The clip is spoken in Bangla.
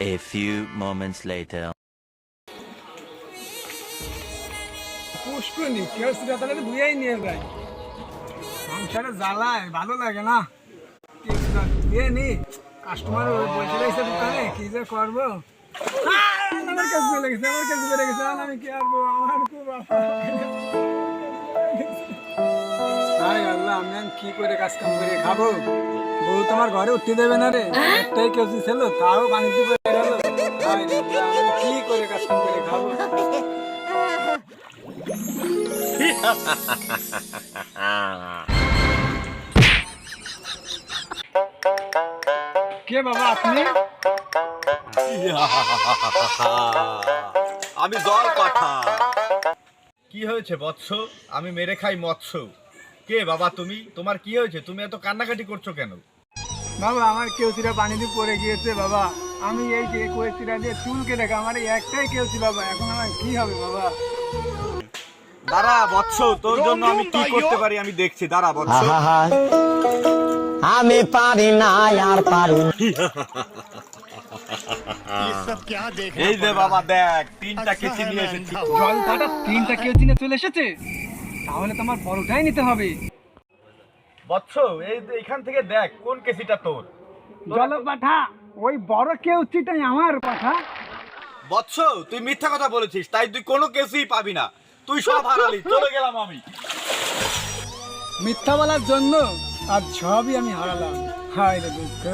A few moments later. পুষ্কনি কেউ সেটা তাহলে নিয়ে যায় সংসারে জ্বালায়, ভালো লাগে না। সেটা নি। কাস্টমার বসে রয়েছে দোকানে, কি যে করব? আমার কাছে চলে গেছে, আমার কাছে চলে গেছে। আমি কি করব আমার খুব আল্লাহ আমি কি করে কাজ কাম করে খাব? বউ তোমার ঘরে উঠতে দেবে না রে। একটাই কেউ ছিল তাও পানি কি করে কাজ করে খাব? কে বাবা আপনি? আমি জল পাঠা কি হয়েছে বৎস? আমি মেরে খাই মৎস্য। কে বাবা তুমি? তোমার কি হয়েছে? তুমি এত কান্নাকাটি করছ কেন? বাবা আমার কেউচিরা পানি দিয়ে পড়ে গিয়েছে বাবা। আমি এই যে কেউচিরা দিয়ে চুল কেটে আমার এই একটাই কেউচি বাবা। এখন আমার কি হবে বাবা? দাঁড়া বৎস তোর জন্য আমি কি করতে পারি আমি দেখছি। দাঁড়া বৎস আমি পারি না আর পারি না। এই যে বাবা দেখ তিনটা কেচি নিয়ে এসেছি। জল কাটা তিনটা কেউচি নিয়ে চলে এসেছে? তাহলে তো আমার বড়টাই নিতে হবে। বৎস এই এখান থেকে দেখ কোন কেসিটা তোর? পাঠা ওই বড় কেউচিটাই আমার পাঠা। বৎস তুই মিথ্যা কথা বলেছিস তাই তুই কোনো কেসই পাবি না। তুই সব হারালি চলে গেলাম আমি। মিথ্যা বলার জন্য আর সবই আমি হারালাম। হায় রে দুঃখ।